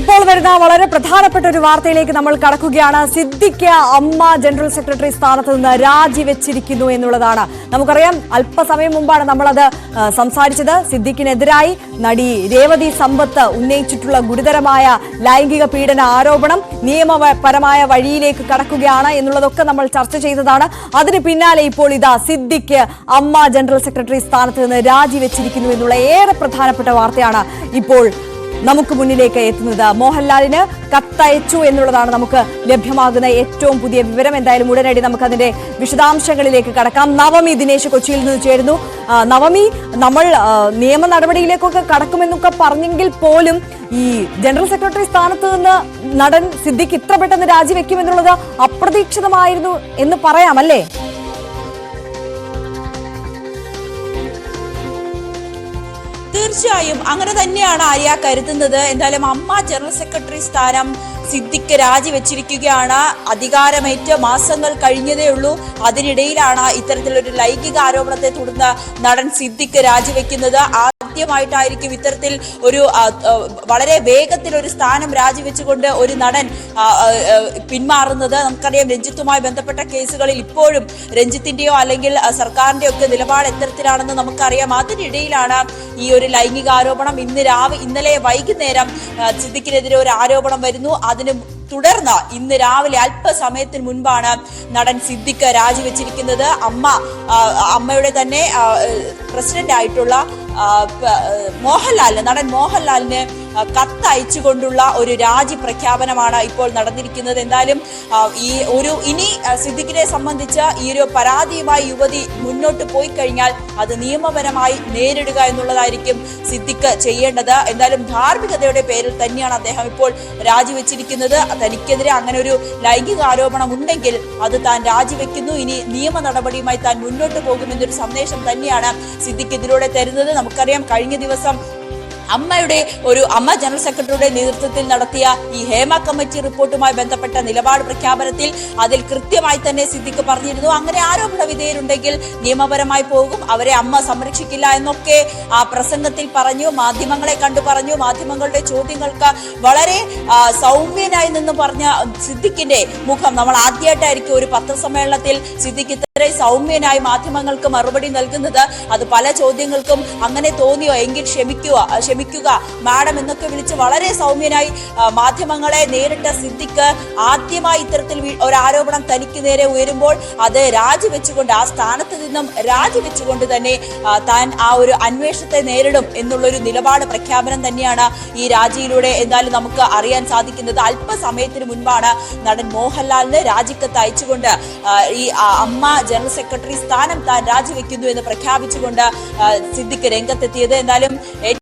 ഇപ്പോൾ വരുന്ന വളരെ പ്രധാനപ്പെട്ട ഒരു വാർത്തയിലേക്ക് നമ്മൾ കടക്കുകയാണ്. സിദ്ദിഖ അമ്മ ജനറൽ സെക്രട്ടറി സ്ഥാനത്ത് നിന്ന് രാജിവെച്ചിരിക്കുന്നു എന്നുള്ളതാണ്. നമുക്കറിയാം അല്പസമയം മുമ്പാണ് നമ്മളത് സംസാരിച്ചത്. സിദ്ദിഖിനെതിരായി നടി രേവതി സമ്പത്ത് ഉന്നയിച്ചിട്ടുള്ള ഗുരുതരമായ ലൈംഗിക പീഡന ആരോപണം നിയമപരമായ വഴിയിലേക്ക് കടക്കുകയാണ് എന്നുള്ളതൊക്കെ നമ്മൾ ചർച്ച ചെയ്തതാണ്. അതിന് പിന്നാലെ ഇപ്പോൾ ഇതാ സിദ്ദിഖ് അമ്മ ജനറൽ സെക്രട്ടറി സ്ഥാനത്ത് നിന്ന് രാജിവെച്ചിരിക്കുന്നു എന്നുള്ള ഏറെ പ്രധാനപ്പെട്ട വാർത്തയാണ് ഇപ്പോൾ നമുക്ക് മുന്നിലേക്ക് എത്തുന്നത്. മോഹൻലാലിന് കത്തയച്ചു എന്നുള്ളതാണ് നമുക്ക് ലഭ്യമാകുന്ന ഏറ്റവും പുതിയ വിവരം. എന്തായാലും ഉടനടി നമുക്ക് അതിന്റെ വിശദാംശങ്ങളിലേക്ക് കടക്കാം. നവമി ദിനേശ് കൊച്ചിയിൽ നിന്ന് ചേരുന്നു. നവമി നമ്മൾ നിയമ നടപടിയിലേക്കൊക്കെ കടക്കുമെന്നൊക്കെ പറഞ്ഞെങ്കിൽ പോലും ഈ ജനറൽ സെക്രട്ടറി സ്ഥാനത്ത് നിന്ന് നടൻ സിദ്ദിഖ് ഇത്ര പെട്ടെന്ന് രാജിവെക്കുമെന്നുള്ളത് അപ്രതീക്ഷിതമായിരുന്നു എന്ന് പറയാം തീർച്ചയായും അങ്ങനെ തന്നെയാണ് ആര്യ കരുതുന്നത്. എന്തായാലും അമ്മ ജനറൽ സെക്രട്ടറി സ്ഥാനം സിദ്ദിഖ് രാജിവെച്ചിരിക്കുകയാണ്. അധികാരമേറ്റ മാസങ്ങൾ കഴിഞ്ഞതേ ഉള്ളൂ. അതിനിടയിലാണ് ഇത്തരത്തിലൊരു ലൈംഗിക ആരോപണത്തെ തുടർന്ന് നടൻ സിദ്ദിഖ് രാജിവെക്കുന്നത്. ആദ്യമായിട്ടായിരിക്കും ഇത്തരത്തിൽ ഒരു വളരെ വേഗത്തിൽ ഒരു സ്ഥാനം രാജിവെച്ചുകൊണ്ട് ഒരു നടൻ പിന്മാറുന്നത്. നമുക്കറിയാം രഞ്ജിത്തുമായി ബന്ധപ്പെട്ട കേസുകളിൽ ഇപ്പോഴും രഞ്ജിത്തിന്റെയോ അല്ലെങ്കിൽ സർക്കാരിന്റെ ഒക്കെ നിലപാട് എത്തരത്തിലാണെന്ന് നമുക്കറിയാം. അതിനിടയിലാണ് ഈ ഒരു ലൈംഗിക ആരോപണം ഇന്ന് രാവിലെ ഇന്നലെ വൈകുന്നേരം സിദ്ദിഖിനെതിരെ ഒരു ആരോപണം വരുന്നു. അതിന് തുടർന്ന് ഇന്ന് രാവിലെ അല്പസമയത്തിന് മുൻപാണ് നടൻ സിദ്ദിഖ് രാജിവെച്ചിരിക്കുന്നത്. അമ്മ അമ്മയുടെ തന്നെ പ്രസിഡന്റ് ആയിട്ടുള്ള മോഹൻലാലിന് നടൻ മോഹൻലാലിന് കത്തയച്ചുകൊണ്ടുള്ള ഒരു രാജി പ്രഖ്യാപനമാണ് ഇപ്പോൾ നടന്നിരിക്കുന്നത്. എന്തായാലും ഈ ഒരു ഇനി സിദ്ദിഖിനെ സംബന്ധിച്ച് ഈ ഒരു പരാതിയുമായി യുവതി മുന്നോട്ട് പോയി കഴിഞ്ഞാൽ അത് നിയമപരമായി നേരിടുക എന്നുള്ളതായിരിക്കും സിദ്ദിഖ് ചെയ്യേണ്ടത്. എന്തായാലും ധാർമ്മികതയുടെ പേരിൽ തന്നെയാണ് അദ്ദേഹം ഇപ്പോൾ രാജിവെച്ചിരിക്കുന്നത്. തനിക്കെതിരെ അങ്ങനെ ഒരു ലൈംഗിക ആരോപണം ഉണ്ടെങ്കിൽ അത് താൻ രാജിവെക്കുന്നു. ഇനി നിയമ നടപടിയുമായി താൻ മുന്നോട്ട് പോകുമെന്നൊരു സന്ദേശം തന്നെയാണ് സിദ്ദിഖ് ഇതിലൂടെ തരുന്നത്. നമുക്കറിയാം കഴിഞ്ഞ ദിവസം അമ്മയുടെ ഒരു അമ്മ ജനറൽ സെക്രട്ടറിയുടെ നേതൃത്വത്തിൽ നടത്തിയ ഈ ഹേമ കമ്മിറ്റി റിപ്പോർട്ടുമായി ബന്ധപ്പെട്ട നിലപാട് പ്രഖ്യാപനത്തിൽ അതിൽ കൃത്യമായി തന്നെ സിദ്ദിഖ് പറഞ്ഞിരുന്നു. അങ്ങനെ ആരോപണ വിധേയരുണ്ടെങ്കിൽ നിയമപരമായി പോകും. അവരെ അമ്മ സംരക്ഷിക്കില്ല എന്നൊക്കെ ആ പ്രസംഗത്തിൽ പറഞ്ഞു. മാധ്യമങ്ങളെ കണ്ടു പറഞ്ഞു. മാധ്യമങ്ങളുടെ ചോദ്യങ്ങൾക്ക് വളരെ സൗമ്യനായി നിന്ന് പറഞ്ഞ സിദ്ദിഖിന്റെ മുഖം നമ്മൾ ആദ്യമായിട്ടായിരിക്കും ഒരു പത്രസമ്മേളനത്തിൽ സിദ്ദിഖ് സൗമ്യനായി മാധ്യമങ്ങൾക്ക് മറുപടി നൽകുന്നത് അത് പല ചോദ്യങ്ങൾക്കും അങ്ങനെ തോന്നിയോ? എങ്കിൽ ക്ഷമിക്കുക ക്ഷമിക്കുക. മാഡം എന്നൊക്കെ വിളിച്ച് വളരെ സൗമ്യനായി മാധ്യമങ്ങളെ നേരിട്ട സിദ്ദിഖ് ആദ്യമായി ഇത്തരത്തിൽ ഒരു ആരോപണം തനിക്ക് നേരെ ഉയരുമ്പോൾ അത് രാജിവെച്ചുകൊണ്ട് ആ സ്ഥാനത്ത് നിന്നും രാജിവെച്ചുകൊണ്ട് തന്നെ താൻ ആ ഒരു അന്വേഷണത്തെ നേരിടും എന്നുള്ളൊരു നിലപാട് പ്രഖ്യാപനം തന്നെയാണ് ഈ രാജിയിലൂടെ എന്തായാലും നമുക്ക് അറിയാൻ സാധിക്കുന്നത്. അല്പസമയത്തിന് മുൻപാണ് നടൻ മോഹൻലാലിന് രാജിക്കത്ത് അയച്ചുകൊണ്ട് ഈ അമ്മ അമ്മ ജനറൽ സെക്രട്ടറി സ്ഥാനം താൻ രാജിവെക്കുന്നു എന്ന് പ്രഖ്യാപിച്ചുകൊണ്ട് സിദ്ദിഖ് രംഗത്തെത്തിയത്. എന്തായാലും